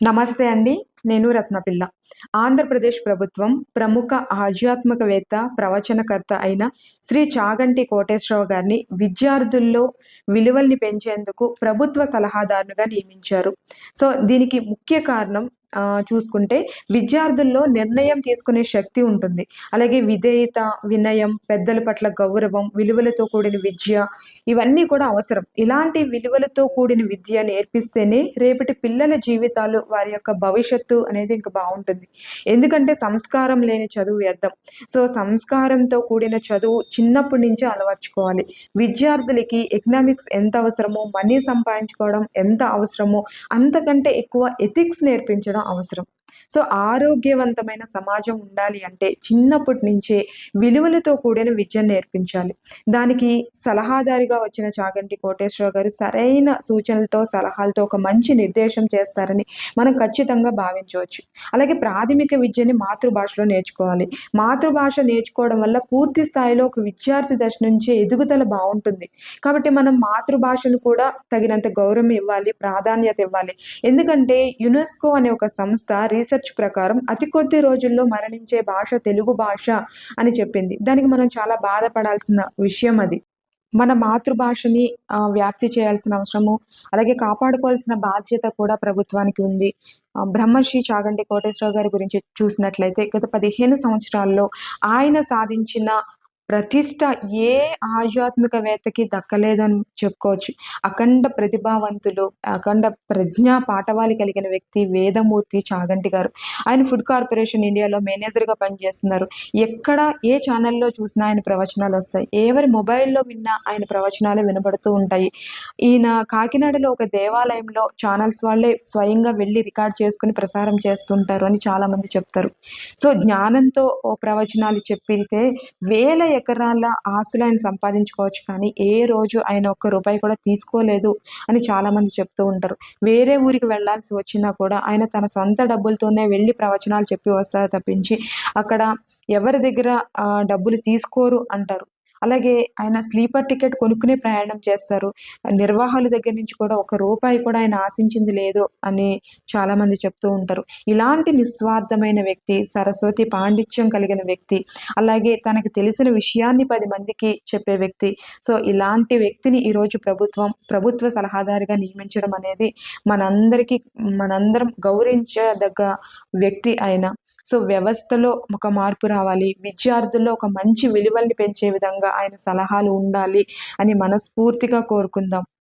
నమస్తే అండి నేను రత్నపిల్ల. ఆంధ్రప్రదేశ్ ప్రభుత్వం ప్రముఖ ఆధ్యాత్మికవేత్త ప్రవచనకర్త అయిన శ్రీ చాగంటి కోటేశ్వరరావు గారిని విద్యార్థుల్లో విలువల్ని పెంచేందుకు ప్రభుత్వ సలహాదారునిగా నియమించారు. సో దీనికి ముఖ్య కారణం చూసుకుంటే విద్యార్థుల్లో నిర్ణయం తీసుకునే శక్తి ఉంటుంది. అలాగే విధేయత వినయం పెద్దల పట్ల గౌరవం విలువలతో కూడిన విద్య ఇవన్నీ కూడా అవసరం. ఇలాంటి విలువలతో కూడిన విద్య నేర్పిస్తేనే రేపటి పిల్లల జీవితాలు వారి యొక్క భవిష్యత్తు అనేది ఇంకా బాగుంటుంది. ఎందుకంటే సంస్కారం లేని చదువు వ్యర్థం. సో సంస్కారంతో కూడిన చదువు చిన్నప్పటి నుంచే అలవర్చుకోవాలి. విద్యార్థులకి ఎకనామిక్స్ ఎంత అవసరమో మనీ సంపాదించుకోవడం ఎంత అవసరమో అంతకంటే ఎక్కువ ఎథిక్స్ నేర్పించడం అవసరం. సో ఆరోగ్యవంతమైన సమాజం ఉండాలి అంటే చిన్నప్పటి నుంచే విలువలతో కూడిన విద్యను నేర్పించాలి. దానికి సలహాదారిగా వచ్చిన చాగంటి కోటేశ్వరరావు గారు సరైన సూచనలతో సలహాలతో ఒక మంచి నిర్దేశం చేస్తారని మనం ఖచ్చితంగా భావించవచ్చు. అలాగే ప్రాథమిక విద్యని మాతృభాషలో నేర్చుకోవాలి. మాతృభాష నేర్చుకోవడం వల్ల పూర్తి స్థాయిలో ఒక విద్యార్థి దశ నుంచే ఎదుగుదల బాగుంటుంది. కాబట్టి మనం మాతృభాషను కూడా తగినంత గౌరవం ఇవ్వాలి ప్రాధాన్యత ఇవ్వాలి. ఎందుకంటే యునెస్కో అనే ఒక సంస్థ రీసెర్చ్ ప్రకారం అతి కొద్ది రోజుల్లో మరణించే భాష తెలుగు భాష అని చెప్పింది. దానికి మనం చాలా బాధపడాల్సిన విషయం అది. మన మాతృభాషని వ్యాప్తి చేయాల్సిన అవసరము అలాగే కాపాడుకోవాల్సిన బాధ్యత కూడా ప్రభుత్వానికి ఉంది. బ్రహ్మర్షి చాగంటి కోటేశ్వరరావు గారి గురించి చూసినట్లయితే గత పదిహేను సంవత్సరాల్లో ఆయన సాధించిన ప్రతిష్ట ఏ ఆధ్యాత్మికవేత్తకి దక్కలేదని చెప్పుకోవచ్చు. అఖండ ప్రతిభావంతులు అఖండ ప్రజ్ఞా పాఠవాలు కలిగిన వ్యక్తి వేదమూర్తి చాగంటి గారు. ఆయన ఫుడ్ కార్పొరేషన్ ఇండియాలో మేనేజర్గా పనిచేస్తున్నారు. ఎక్కడ ఏ ఛానల్లో చూసినా ఆయన ప్రవచనాలు వస్తాయి. ఎవరి మొబైల్లో విన్నా ఆయన ప్రవచనాలు వినబడుతూ ఉంటాయి. ఈయన కాకినాడలో ఒక దేవాలయంలో ఛానల్స్ వాళ్ళే స్వయంగా వెళ్ళి రికార్డ్ చేసుకుని ప్రసారం చేస్తుంటారు అని చాలామంది చెప్తారు. సో జ్ఞానంతో ప్రవచనాలు చెప్పితే వేల ఎకరాల ఆస్తులు ఆయన సంపాదించుకోవచ్చు కానీ ఏ రోజు ఆయన ఒక్క రూపాయి కూడా తీసుకోలేదు అని చాలామంది చెప్తూ ఉంటారు. వేరే ఊరికి వెళ్ళాల్సి వచ్చినా కూడా ఆయన తన సొంత డబ్బులతోనే వెళ్ళి ప్రవచనాలు చెప్పి వస్తారు తప్పించి అక్కడ ఎవరి దగ్గర డబ్బులు తీసుకోరు అంటారు. అలాగే ఆయన స్లీపర్ టికెట్ కొనుక్కునే ప్రయాణం చేస్తారు. నిర్వాహాల దగ్గర నుంచి కూడా ఒక రూపాయి కూడా ఆయన ఆశించింది లేదు అని చాలామంది చెప్తూ ఉంటారు. ఇలాంటి నిస్వార్థమైన వ్యక్తి సరస్వతి పాండిత్యం కలిగిన వ్యక్తి అలాగే తనకు తెలిసిన విషయాన్ని పది మందికి చెప్పే వ్యక్తి సో ఇలాంటి వ్యక్తిని ఈరోజు ప్రభుత్వం ప్రభుత్వ సలహాదారుగా నియమించడం అనేది మనందరికీ మనందరం గౌరవించదగ్గ వ్యక్తి ఆయన సో వ్యవస్థలో ఒక మార్పు రావాలి విద్యార్థుల్లో ఒక మంచి విలువల్ని పెంచే విధంగా ఆయన సలహాలు ఉండాలి అని మనస్ఫూర్తిగా కోరుకుందాం.